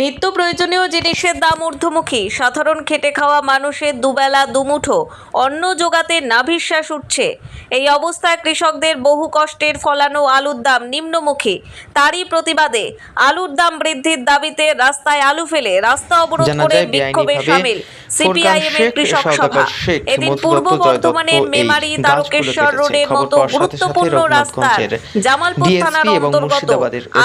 নিত্য প্রয়োজনীয় জিনিসের দাম ঊর্ধ্বমুখী। সাধারণ খেটে খাওয়া মানুষের দুবেলা দুমুঠো অন্ন জোগাতে নাভিশ্বাস উঠছে। এই অবস্থায় কৃষকদের বহু কষ্টের ফলানো আলুর দাম নিম্নমুখী। তারই প্রতিবাদে আলুর দাম বৃদ্ধির দাবিতে রাস্তায় আলু ফেলে রাস্তা অবরোধ করে বিক্ষোভে সামিল সিপিআইএম এর কৃষক সভা। এদিন পূর্ব বর্ধমানের মেমারি তারকেশ্বর রোডের মতো গুরুত্বপূর্ণ রাস্তার জামালপুর থানার অন্তর্গত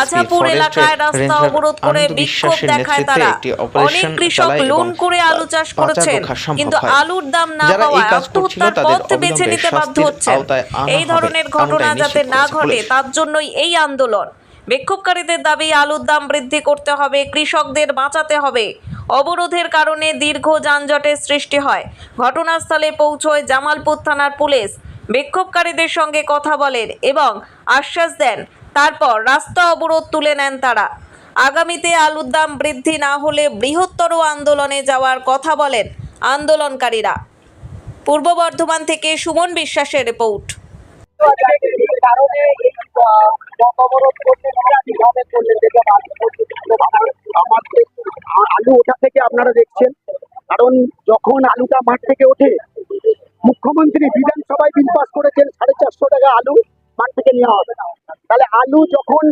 আজাপুর এলাকায় রাস্তা অবরোধ করে বিক্ষোভ দেখায় নেতৃত্বে তারা। একটি অনেক অপারেশন কৃষক চালায় লোন এবং করে আলু চাষ পাচার করেছেন রোখা সম্ভব কিন্তু। আলুর দাম না পাওয়ায় আত্মহত্যার পথ বেছে নিতে বাধ্য আনা এই ধরনের ঘটনা যাতে না ঘটে তার জন্যই এই আন্দোলন। বিক্ষোভকারীদের দাবি আলুর দাম বৃদ্ধি করতে হবে কৃষকদের বাঁচাতে হবে। অবরোধের কারণে দীর্ঘ যানজটের সৃষ্টি হয়। ঘটনাস্থলে পৌঁছয় জামালপুর থানার পুলিশ। বিক্ষোভকারীদের সঙ্গে কথা বলেন এবং আশ্বাস দেন। তারপর রাস্তা অবরোধ তুলে নেন তারা। আগামীতে আলুর দাম বৃদ্ধি না হলে বৃহত্তর আন্দোলনে যাওয়ার কথা বলেন আন্দোলনকারীরা। পূর্ব বর্ধমান থেকে সুমন বিশ্বাসের রিপোর্ট। আলু ওঠা থেকে আপনারা দেখছেন, কারণ যখন আলুটা মাঠ থেকে ওঠে, মুখ্যমন্ত্রী বিধানসভায় বিল পাস করেছেন সাড়ে চারশো টাকা আলু মাঠ থেকে নেওয়া হবে। তাহলে আলু যখন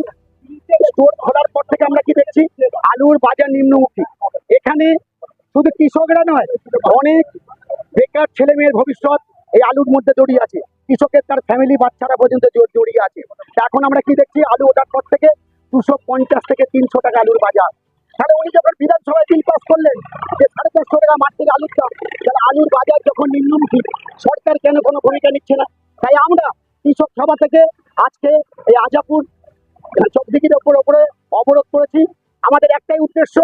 স্টোর আলুর বাজার নিম্নমুখী। এখানে শুধু কৃষকরা নয়, অনেক বেকার ছেলে মেয়ের ভবিষ্যৎ এই আলুর মধ্যে জড়িয়ে আছে। কৃষকের তার ফ্যামিলি বাচ্চারা পর্যন্ত জড়- জড়িয়ে আছে। এখন আমরা কি দেখছি? আলু ওঠার পর থেকে দুশো পঞ্চাশ থেকে তিনশো টাকা আলুর বাজার। তাহলে উনি যখন বিধানসভায় বিল পাস করলেন যে সাড়ে চারশো টাকা মাঠ থেকে আলুর দাম, তাহলে আলুর বাজার যখন নিম্নমুখী, সরকার কেন কোনো ভূমিকা নিচ্ছে না? তাই আমরা কৃষক সভা থেকে আজকে এই আজাপুর চকদিকির ওপর, ওপরে অবরোধ করেছি। আমাদের একটাই উদ্দেশ্য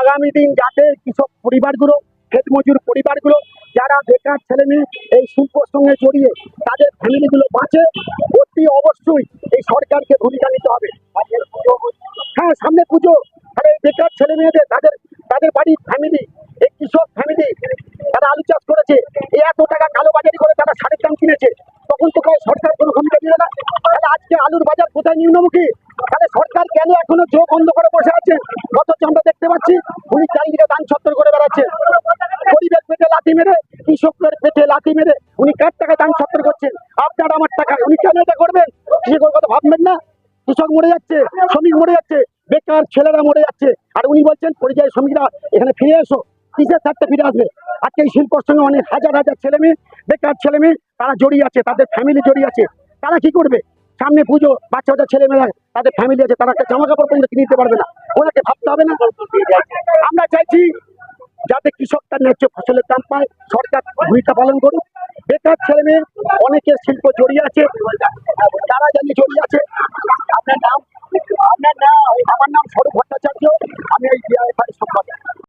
আগামী দিন যাতে কৃষক পরিবারগুলো ক্ষেত মজুর পরিবারগুলো, যারা বেকার ছেলে মেয়ে এই শিল্পর সঙ্গে জড়িয়ে তাদের ফ্যামিলিগুলো বাঁচে, অতি অবশ্যই এই সরকারকে ভূমিকা নিতে হবে। হ্যাঁ সামনে পুজো। তাহলে এই বেকার ছেলে মেয়েদের তাদের তাদের বাড়ির ফ্যামিলি, এই কৃষক ফ্যামিলি, তারা আলু চাষ করেছে, এই এত টাকা কালোবাজারি করে তারা সারের দাম কিনেছে। তখন তো সরকার কোনো ভূমিকা দিল না। তাহলে আজকে আলুর বাজার কোথায় নিম্নমুখী? কেন এখনও চোখ বন্ধ করে বসে আছে? অথচ আমরা দেখতে পাচ্ছি। উনি চারিদিকে দান ছত্তর করে বেড়াচ্ছে। গরিবের পেটে লাথি মেরে কৃষকের পেটে লাথি মেরে উনি কার টাকায় দান ছত্তর করছেন? আপনার আমার টাকায়। উনি কেন এটা করবেন? কৃষকের কথা ভাববেন না। কৃষক মরে যাচ্ছে, শ্রমিক মরে যাচ্ছে, বেকার ছেলেরা মরে যাচ্ছে। আর উনি বলছেন, পরিযায়ী শ্রমিকরা, এখানে ফিরে এসো। কিসের চারটে ফিরে আসবে? আজকে এই শিল্পর সঙ্গে অনেক হাজার হাজার ছেলে মেয়ে, বেকার ছেলে মেয়ে, তারা জড়িয়ে আছে, তাদের ফ্যামিলি জড়িয়ে আছে। তারা কি করবে? সামনে পুজো বাচ্চা বাচ্চা ছেলে মেয়েরা তাদের ফ্যামিলি আছে, তারা একটা জামা কাপড় পর্যন্ত কিনতে পারবে না। ওনাকে ভাবতে হবে না। আমরা চাইছি যাতে কৃষক তার ন্যায্য ফসলের দাম পায়, সরকার ভূমিকা পালন করুক। বেকার ছেলে মেয়ে অনেকের শিল্প জড়িয়ে আছে। তারা জানি জড়িয়ে আছে, আপনার নাম আপনার নাম আমার নাম স্বরূপ